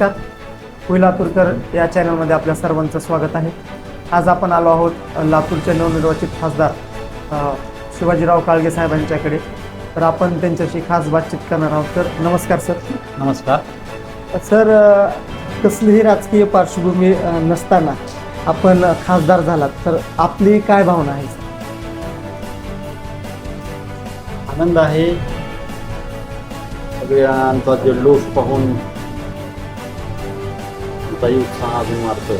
नमस्कार. होई लातूरकर या चॅनलमध्ये आपल्या सर्वांचं स्वागत आहे. आज आपण आलो आहोत अ, लातूरचे नवनिर्वाचित खासदार शिवाजीराव काळगे साहेबांच्याकडे. तर आपण त्यांच्याशी खास बातचीत करणार आहोत. तर नमस्कार सर. नमस्कार. सर कसलीही राजकीय पार्श्वभूमी नसताना आपण खासदार झालात. तर आपली काय भावना आहे? आनंद आहे. सगळ्यांचा जल्लोष पाहून आमचाही उत्साह अजून वाढतो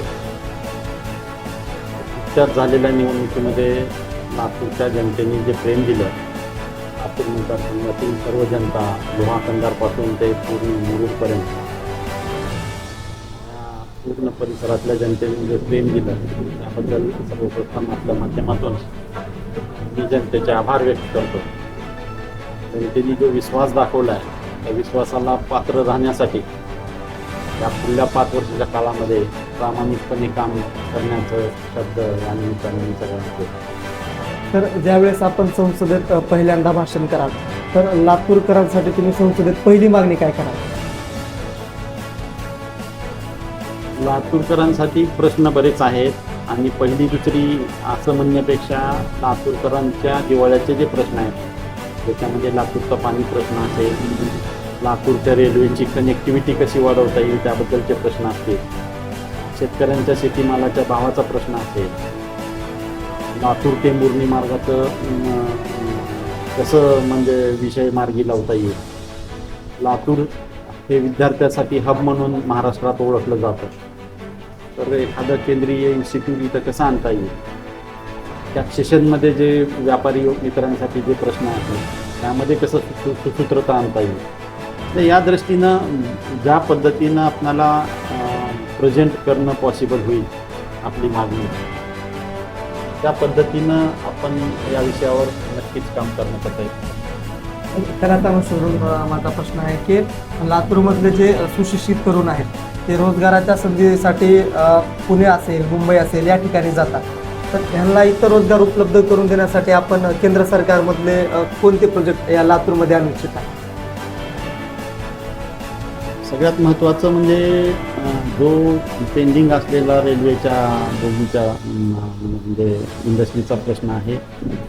नुकत्याच झालेल्या निवडणुकीमध्ये लातूरच्या जनतेने जे प्रेम दिलं लातूर मतदारसंघातील सर्व जनता लोहाकंदारपासून ते पूर्ण मुरुडपर्यंत. पूर्ण परिसरातल्या जनतेने जे प्रेम दिलं त्याबद्दल सर्वप्रथम आपल्या माध्यमातून मी जनतेचे आभार व्यक्त करतो. जनतेने जो विश्वास दाखवला आहे त्या विश्वासाला पात्र राहण्यासाठी या पुढल्या पाच वर्षाच्या काळामध्ये प्रामाणिकपणे काम करण्याचं शब्द या निमित्ताने सगळ्यांना. तर ज्यावेळेस आपण संसदेत पहिल्यांदा भाषण कराल तर लातूरकरांसाठी तुम्ही संसदेत पहिली मागणी काय कराल लातूरकरांसाठी प्रश्न बरेच आहेत आणि पहिली दुसरी असं म्हणण्यापेक्षा लातूरकरांच्या जिव्हाळ्याचे जे प्रश्न आहेत त्याच्यामध्ये लातूरचा पाणी प्रश्न असेल लाकूडच्या रेल्वेची कनेक्टिव्हिटी कशी वाढवता येईल त्याबद्दलचे प्रश्न असतील. शेतकऱ्यांच्या शेतीमालाच्या भावाचा प्रश्न असेल. लातूर ते मुरणी मार्गाचं कसं म्हणजे विषय मार्गी लावता येईल. लातूर हे विद्यार्थ्यासाठी हब म्हणून महाराष्ट्रात ओळखलं जातं. तर एखादं केंद्रीय इन्स्टिट्यूट इथं कसं आणता येईल? त्या सेशनमध्ये जे व्यापारी मित्रांसाठी जे प्रश्न आहेत त्यामध्ये कसं सुसूत्रता आणता येईल? तर या दृष्टीनं ज्या पद्धतीनं आपणाला प्रेझेंट करणं पॉसिबल होईल आपली मागणी. त्या पद्धतीनं आपण या विषयावर नक्कीच काम करण्याचा प्रयत्न करू. तर आता अनुसरून माझा प्रश्न आहे की लातूरमधले जे सुशिक्षित तरुण आहेत ते रोजगाराच्या संधीसाठी पुणे असेल मुंबई असेल या ठिकाणी जातात. तर ह्यांना इतर रोजगार उपलब्ध करून देण्यासाठी आपण केंद्र सरकारमधले कोणते प्रोजेक्ट या लातूरमध्ये आणू इच्छिता सगळ्यात महत्त्वाचं म्हणजे जो पेंडिंग असलेला रेल्वेच्या बोगीच्या म्हणजे इंडस्ट्रीचा प्रश्न आहे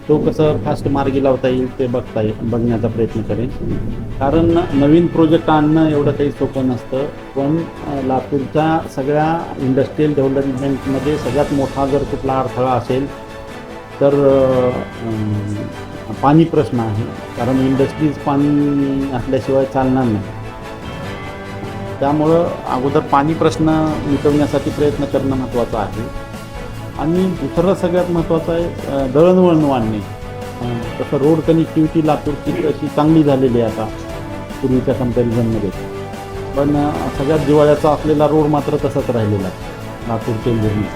तो कसं फास्ट मार्गी लावता येईल ते बघता येईल बघण्याचा प्रयत्न करेन. कारण नवीन प्रोजेक्ट आणणं एवढं काही सोपं नसतं पण लातूरच्या सगळ्या इंडस्ट्रीयल डेव्हलपमेंटमध्ये सगळ्यात मोठा जर कुठला अडथळा असेल तर पाणी प्रश्न आहे. कारण इंडस्ट्रीज पाणी असल्याशिवाय चालणार नाही. त्यामुळं अगोदर पाणी प्रश्न मिटवण्यासाठी प्रयत्न करणं महत्त्वाचं आहे. आणि दुसरं सगळ्यात महत्त्वाचं आहे दळणवळण वाढणे. तसं रोड कनेक्टिव्हिटी लातूरची अशी चांगली झालेली आहे आता पूर्वीच्या कम्पॅरिझनमध्ये पण सगळ्यात जिवाळ्याचा असलेला रोड मात्र तसाच राहिलेला आहे लातूर चेंबूरने.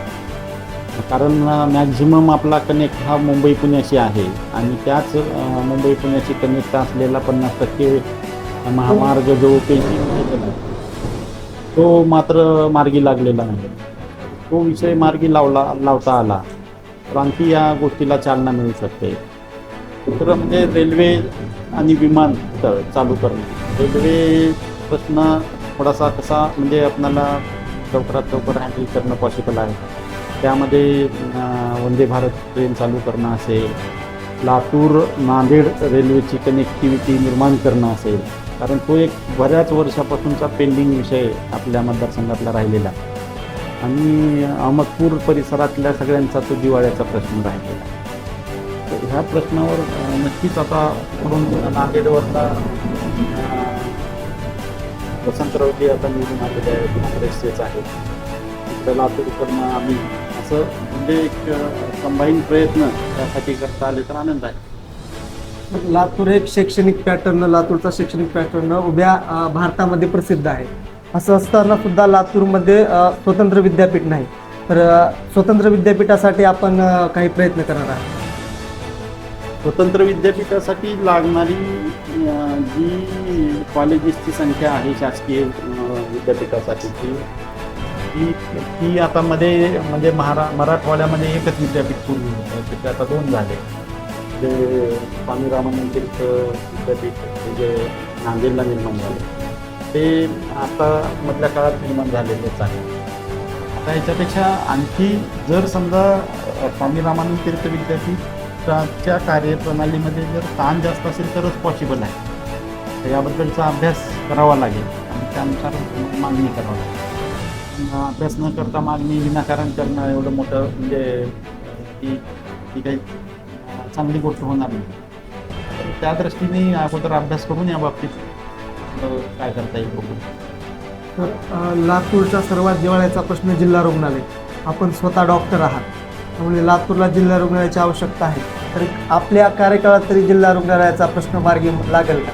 कारण मॅक्झिमम आपला कनेक्ट हा मुंबई पुण्याशी आहे आणि त्याच मुंबई पुण्याशी कनेक्ट असलेला पन्नास टक्के महामार्ग जो पेंटिंग आहे तो मात्र मार्गी लागलेला नाही. तो विषय मार्गी लावला लावता आला. तर आणखी या गोष्टीला चालना मिळू शकते. दुसरं म्हणजे रेल्वे आणि विमानतळ चालू करणे. रेल्वे प्रश्न थोडासा कसा म्हणजे आपणाला लवकरात लवकर हँडल करणं पॉसिबल आहे. त्यामध्ये वंदे भारत ट्रेन चालू करणं असेल. लातूर नांदेड रेल्वेची कनेक्टिव्हिटी निर्माण करणं असेल. कारण तो एक बऱ्याच वर्षापासूनचा पेंडिंग विषय आपल्या मतदारसंघातला राहिलेला. आणि अहमदपूर परिसरातल्या सगळ्यांचा तो दिवाळ्याचा प्रश्न राहिलेला. तर ह्या प्रश्नावर नक्कीच आता पुढून नांदेडवरला अं, वसंतरावजी आता निवडून आलेले आहेत काँग्रेसचेच आहेत. त्याला करणं आम्ही. असं म्हणजे एक कंबाईन प्रयत्न त्यासाठी करता आले तर आनंद आहे. लातूर एक शैक्षणिक पॅटर्न लातूरचा शैक्षणिक पॅटर्न उभ्या भारतामध्ये प्रसिद्ध आहे. असं असताना सुद्धा लातूरमध्ये स्वतंत्र विद्यापीठ नाही. तर स्वतंत्र विद्यापीठासाठी आपण काही प्रयत्न करणार आहात. स्वतंत्र विद्यापीठासाठी लागणारी जी कॉलेजेसची संख्या आहे शासकीय विद्यापीठासाठी ती ती आता मध्ये म्हणजे महारा मराठवाड्यामध्ये एकच विद्यापीठ पूर्वी आता दोन झाले. ते स्वामी रामानंद तीर्थ विद्यापीठ म्हणजे जे नांदेडला निर्माण झाले. ते आता मधल्या काळात निर्माण झालेलेच आहे आता याच्यापेक्षा आणखी जर समजा स्वामी रामानंद तीर्थ विद्यापीठाच्या कार्यप्रणालीमध्ये जर ताण जास्त असेल तरच पॉसिबल आहे. तर याबद्दलचा अभ्यास करावा लागेल आणि त्यानुसार मागणी करावी लागेल. अभ्यास न करता मागणी विनाकारण करणं एवढं मोठं म्हणजे ती ती काही चांगली गोष्ट होणार नाही. तर त्या दृष्टीने अगोदर अभ्यास करून या बाबतीत काय करता येईल बघू. तर लातूरचा सर्वात जिव्हाळ्याचा प्रश्न जिल्हा रुग्णालय. आपण स्वतः डॉक्टर आहात. त्यामुळे लातूरला जिल्हा रुग्णालयाची आवश्यकता आहे. तर आपल्या कार्यकाळात तरी जिल्हा रुग्णालयाचा प्रश्न मार्गी लागेल का?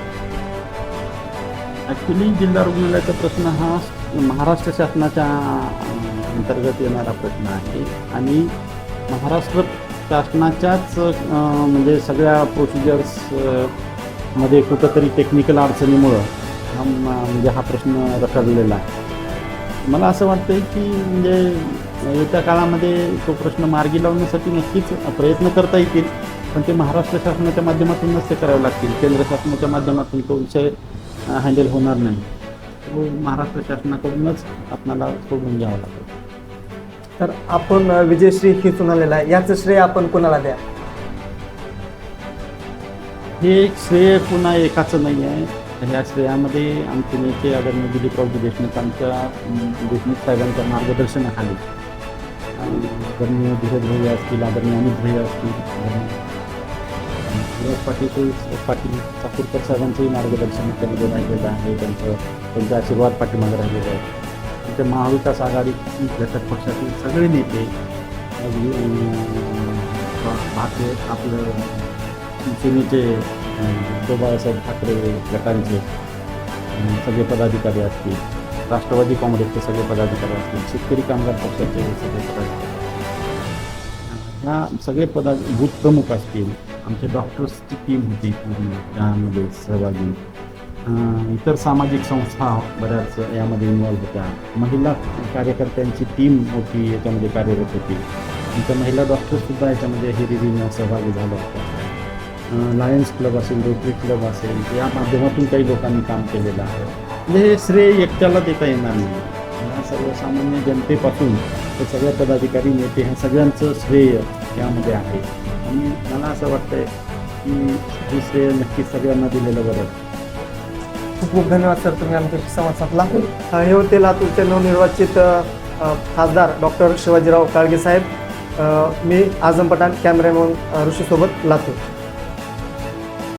ॲक्च्युली जिल्हा रुग्णालयाचा प्रश्न हा महाराष्ट्र शासनाच्या अंतर्गत येणारा प्रश्न आहे. आणि महाराष्ट्र शासनाच्याच म्हणजे सगळ्या प्रोसिजर्समध्ये कुठंतरी टेक्निकल अडचणीमुळं हा म्हणजे हा प्रश्न रखडलेला आहे. मला असं वाटतं की म्हणजे येत्या काळामध्ये तो प्रश्न मार्गी लावण्यासाठी नक्कीच प्रयत्न करता येतील पण ते महाराष्ट्र शासनाच्या माध्यमातूनच ते करावे लागतील. केंद्र शासनाच्या माध्यमातून तो विषय हँडल होणार नाही. तो महाराष्ट्र शासनाकडूनच आपल्याला सोडून घ्यावा लागेल. तर आपण विजयश्री खेचून आलेला आहे. याचं श्रेय आपण कोणाला द्या? हे एक श्रेय पुन्हा एकाचं नाही आहे. ह्या श्रेयामध्ये आमचे नेते आदरणीय दिलीपरावजी देशमुख आमच्या देशमुख साहेबांच्या मार्गदर्शनाखाली. आदरणीय धीरज भय असतील आदरणीय अमित भैया असतील आदरणीय, पाटील पाटील चाकूरकर साहेबांचंही मार्गदर्शन त्यांनी राहिलेलं आहे. त्यांचं त्यांचा आशीर्वाद पाठीमागे राहिलेला आहे आमच्या महाविकास आघाडी घटक पक्षातील सगळे नेते अगदी, आपलं शिवसेनेचे तो बाळासाहेब ठाकरे गटांचे सगळे पदाधिकारी असतील राष्ट्रवादी काँग्रेसचे सगळे पदाधिकारी असतील शेतकरी कामगार पक्षाचे सगळे पदाधिकारी ह्या सगळे पदा बूथ प्रमुख असतील. आमचे डॉक्टर्सची टीम होती पूर्ण त्यामध्ये सहभागी. इतर सामाजिक संस्था बऱ्याच यामध्ये इन्वॉल्व्ह होत्या. महिला कार्यकर्त्यांची टीम मोठी याच्यामध्ये कार्यरत होती. आमच्या महिला डॉक्टरसुद्धा याच्यामध्ये हिरिरीनं सहभागी झाल्या होत्या. लायन्स क्लब असेल रोटरी क्लब असेल या माध्यमातून काही लोकांनी काम केलेलं आहे. म्हणजे हे श्रेय एकट्याला देता येणार नाही. या सर्वसामान्य जनतेपासून ते सगळे पदाधिकारी नेते ह्या सगळ्यांचं श्रेय यामध्ये आहे. आणि मला असं वाटतंय की हे श्रेय नक्कीच सगळ्यांना दिलेलं बरं. खूप खूप धन्यवाद सर. तुम्ही आमच्याशी संवाद साधला. हे होते लातूरचे नवनिर्वाचित खासदार डॉक्टर शिवाजीराव काळगे साहेब. मी आझम पठाण कॅमेरामॅन ऋषीसोबत लातूर.